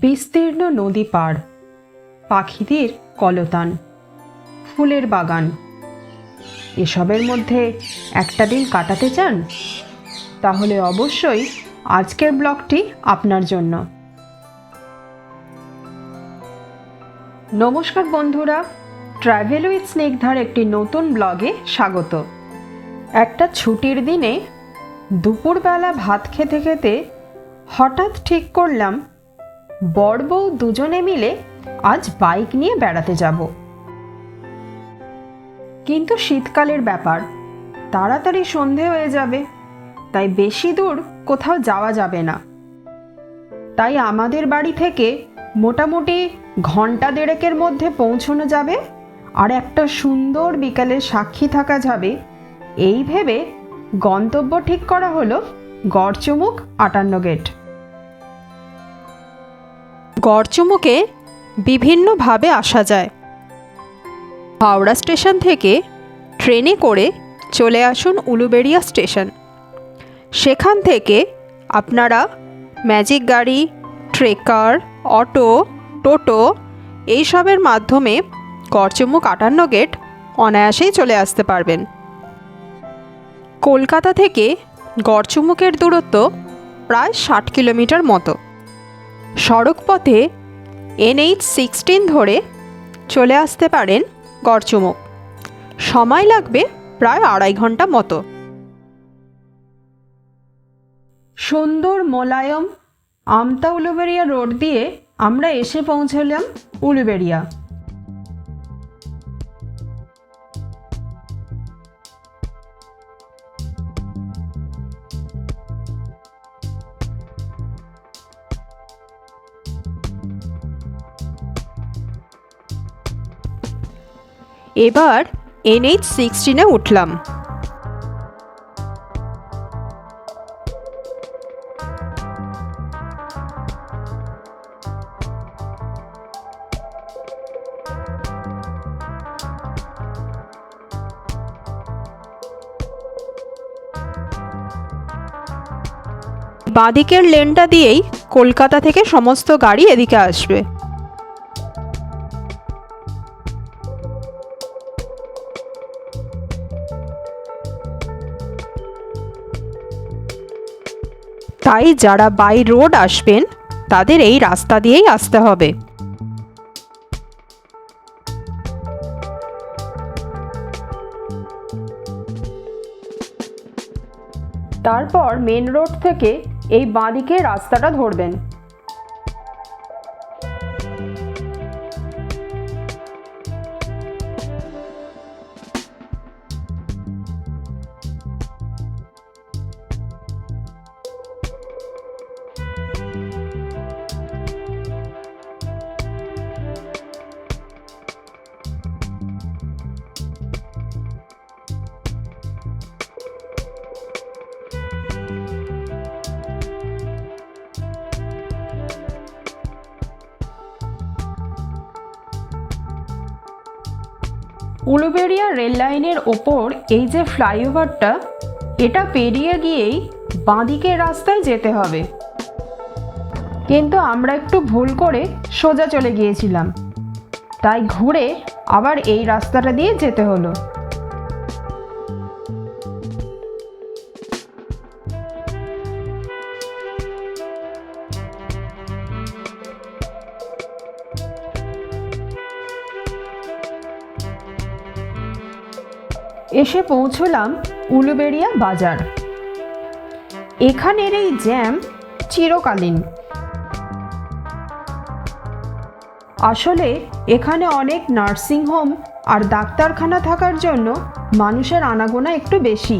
বিস্তীর্ণ নদী পার পাখিদের কলতান, ফুলের বাগান। এসবের মধ্যে একটা দিন কাটাতে চান? তাহলে অবশ্যই আজকের ব্লগটি আপনার জন্য। নমস্কার বন্ধুরা ট্রাভেল উইথ স্নেকধার একটি নতুন ব্লগে স্বাগত। একটা ছুটির দিনে দুপুরবেলা ভাত খেতে খেতে হঠাৎ ঠিক করলাম বর বউ দুজনে মিলে আজ বাইক নিয়ে বেড়াতে যাব। কিন্তু শীতকালের ব্যাপার, তাড়াতাড়ি সন্ধে হয়ে যাবে, তাই বেশি দূর কোথাও যাওয়া যাবে না। তাই আমাদের বাড়ি থেকে মোটামুটি ঘণ্টা দেড়েকের মধ্যে পৌঁছানো যাবে, আর একটা সুন্দর বিকালের সাক্ষী থাকা যাবে। এই ভেবে গন্তব্য ঠিক করা হলো গড়চুমুক আটান্ন গেট। গড়চুমুকে বিভিন্নভাবে আসা যায়। হাওড়া স্টেশন থেকে ট্রেনে করে চলে আসুন উলুবেড়িয়া স্টেশন। সেখান থেকে আপনারা ম্যাজিক গাড়ি ট্রেকার অটো, টোটো এইসবের মাধ্যমে গড়চুমুক আটান্ন গেট অনায়াসেই চলে আসতে পারবেন। কলকাতা থেকে গড়চুমুকের দূরত্ব প্রায় ষাট কিলোমিটার মতো। সড়ক পথে এনএইচ সিক্সটিন ধরে চলে আসতে পারেন গড়চুমুক সময় লাগবে প্রায় আড়াই ঘণ্টা মতো। সুন্দর মোলায়ম আমতা উলুবেরিয়া রোড দিয়ে আমরা এসে পৌঁছলাম উলুবেড়িয়া। এবার এনএইচ সিক্সটিনে উঠলাম। বাঁদিকের লেনটা দিয়েই কলকাতা থেকে সমস্ত গাড়ি এদিকে আসবে। তাই যারা বাই রোড আসবেন, তাদের এই রাস্তা দিয়েই আসতে হবে। তারপর মেন রোড থেকে এই বাঁদিকে রাস্তাটা ধরবেন। উলুবেড়িয়া রেল লাইনের ওপর এই যে ফ্লাইওভারটা, এটা পেরিয়ে গিয়েই বাঁদিকের রাস্তায় যেতে হবে। কিন্তু আমরা একটু ভুল করে সোজা চলে গিয়েছিলাম। তাই ঘুরে আবার এই রাস্তাটা দিয়ে যেতে হলো। এসে পৌঁছলাম উলুবেড়িয়া বাজার। এখানের এই জ্যাম চিরকালীন। আসলে এখানে অনেক নার্সিং হোম আর ডাক্তারখানা থাকার জন্য মানুষের আনাগোনা একটু বেশি।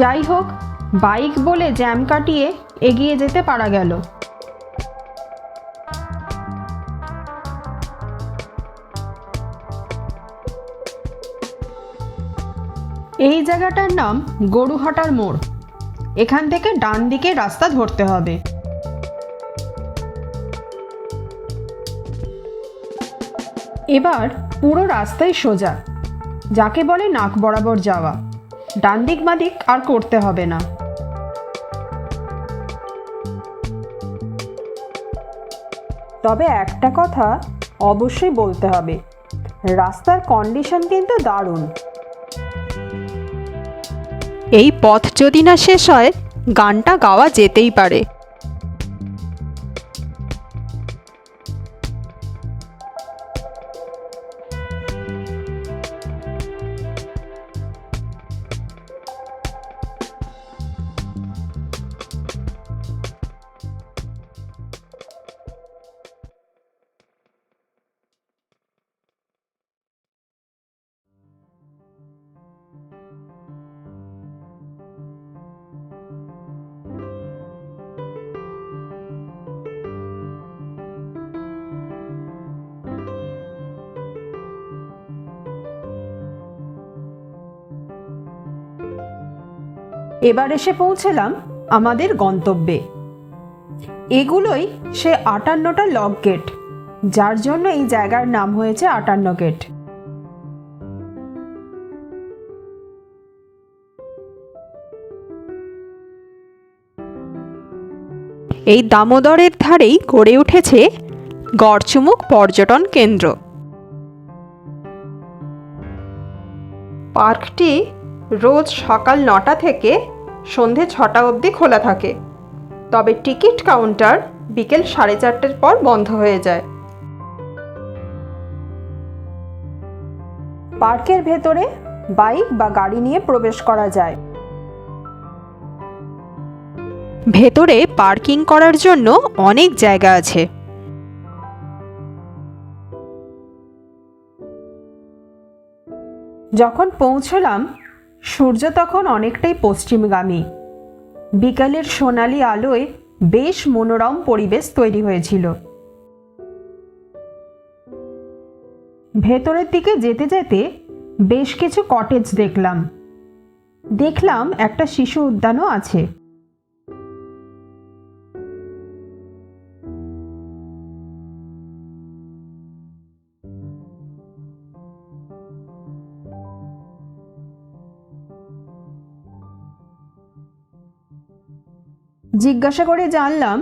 যাই হোক, বাইক বলে জ্যাম কাটিয়ে এগিয়ে যেতে পারা গেল। এই জায়গাটার নাম গরুহাটার মোড়। এখান থেকে ডান দিকে রাস্তা ধরতে হবে। এবার পুরো রাস্তায় সোজা, যাকে বলে নাক বরাবর যাওয়া। ডান দিক বাদিক আর করতে হবে না। তবে একটা কথা অবশ্যই বলতে হবে, রাস্তার কন্ডিশন কিন্তু দারুণ। এই পথ যদি না শেষ হয় গানটা গাওয়া যেতেই পারে। এবার এসে পৌঁছলাম আমাদের গন্তব্যে। এগুলোই সে আটান্নটা লক গেট যার জন্য এই জায়গার নাম হয়েছে আটান্ন গেট এই দামোদরের ধারেই গড়ে উঠেছে গড়চুমুক পর্যটন কেন্দ্র। পার্কটি রোজ সকাল নটা থেকে সন্ধে ছটা অবধি খোলা থাকে। তবে টিকিট কাউন্টার বিকেল সাড়ে চারটের পর বন্ধ হয়ে যায়। পার্কের ভেতরে বাইক বা গাড়ি নিয়ে প্রবেশ করা যায়। ভেতরে পার্কিং করার জন্য অনেক জায়গা আছে। যখন পৌঁছলাম সূর্য তখন অনেকটাই পশ্চিমগামী। বিকালের সোনালি আলোয় বেশ মনোরম পরিবেশ তৈরি হয়েছিল। ভেতরের দিকে যেতে যেতে বেশ কিছু কটেজ দেখলাম। দেখলাম একটা শিশু উদ্যানও আছে। জিজ্ঞাসা করে জানলাম,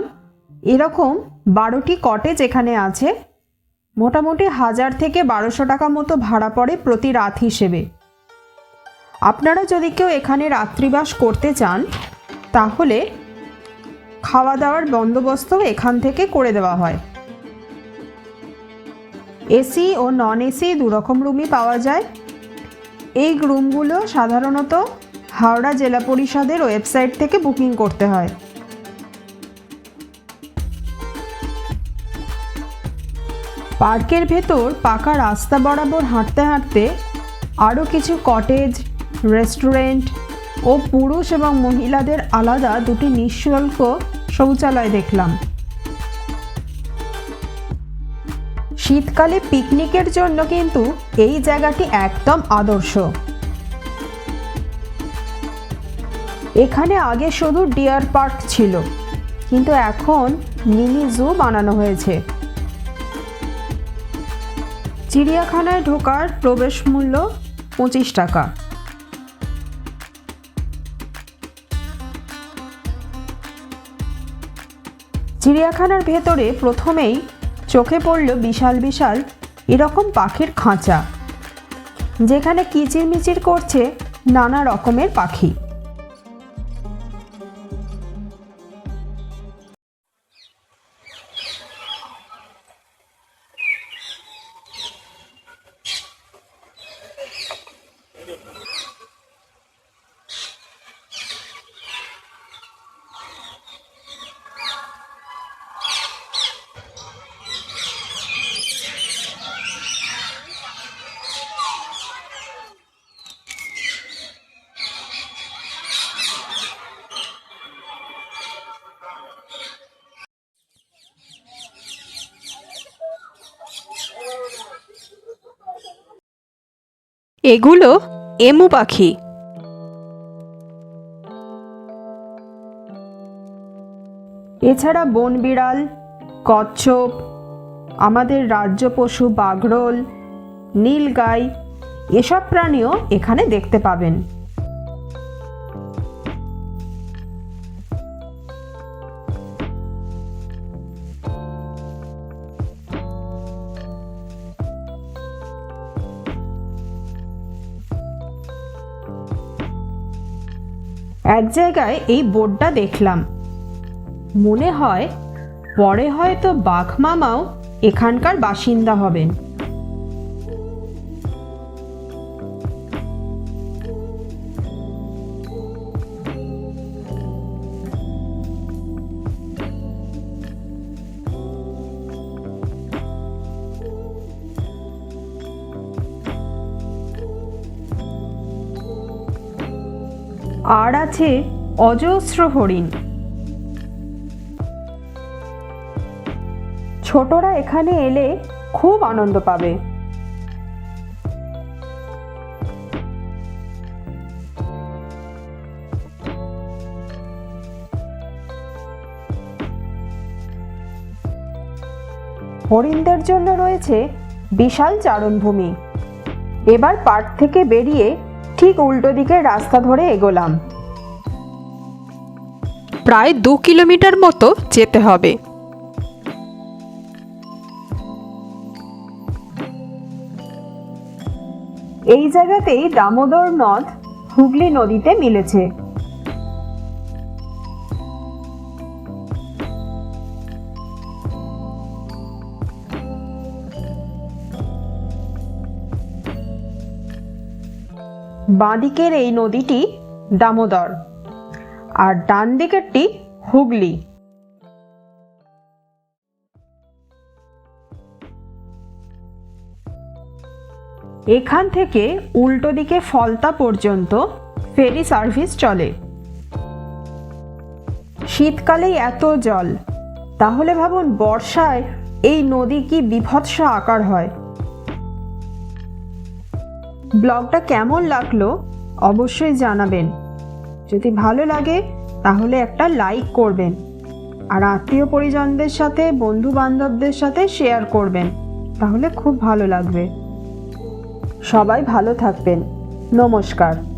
এরকম বারোটি কটেজ এখানে আছে। মোটামুটি হাজার থেকে বারোশো টাকা মতো ভাড়া পড়ে প্রতি রাত হিসেবে। আপনারা যদি কেউ এখানে রাত্রিবাস করতে চান, তাহলে খাওয়া দাওয়ার বন্দোবস্ত এখান থেকে করে দেওয়া হয়। এসি ও নন এসি দুরকম রুমই পাওয়া যায়। এই রুমগুলো সাধারণত হাওড়া জেলা পরিষদের ওয়েবসাইট থেকে বুকিং করতে হয়। পার্কের ভেতর পাকা রাস্তা বরাবর হাঁটতে হাঁটতে আরও কিছু কটেজ, রেস্টুরেন্ট ও পুরুষ এবং মহিলাদের আলাদা দুটি নিঃশুল্ক শৌচালয় দেখলাম। শীতকালে পিকনিকের জন্য কিন্তু এই জায়গাটি একদম আদর্শ। এখানে আগে শুধু ডিয়ার পার্ক ছিল, কিন্তু এখন মিনি জু বানানো হয়েছে। চিড়িয়াখানায় ঢোকার প্রবেশ মূল্য পঁচিশ টাকা। চিড়িয়াখানার ভেতরে প্রথমেই চোখে পড়ল বিশাল বিশাল এরকম পাখির খাঁচা, যেখানে কিচিরমিচির করছে নানা রকমের পাখি। এগুলো এমু পাখি। এছাড়া বন বিড়াল কচ্ছপ, আমাদের রাজ্য পশু বাগরোল নীলগাই, এসব প্রাণীও এখানে দেখতে পাবেন। এক জায়গায় এই বোর্ডটা দেখলাম। মনে হয় পরে হয়তো বাঘ মামাও এখানকার বাসিন্দা হবেন। আর আছে অজস্র হরিণ। ছোটরা এখানে এলে খুব আনন্দ পাবে। হরিণদের জন্য রয়েছে বিশাল চারণভূমি। এবার পার্ক থেকে বেরিয়ে ঠিক উল্টো দিকের রাস্তা ধরে এগোলাম। প্রায় দু কিলোমিটার মতো যেতে হবে। এই জায়গাতেই দামোদর নদ হুগলি নদীতে মিলেছে। বাঁদিকের এই নদীটি দামোদর আর ডান দিকেরটি হুগলি। এখান থেকে উল্টো দিকে ফলতা পর্যন্ত ফেরি সার্ভিস চলে। শীতকালেই এত জল, তাহলে ভাবুন বর্ষায় এই নদী কি বিভৎস আকার হয়। ব্লগটা কেমন লাগল অবশ্যই জানাবেন। যদি ভালো লাগে, তাহলে একটা লাইক করবেন। আর আত্মীয় পরিজনদের সাথে বন্ধু বান্ধবদের সাথে শেয়ার করবেন। তাহলে খুব ভালো লাগবে। সবাই ভালো থাকবেন। নমস্কার।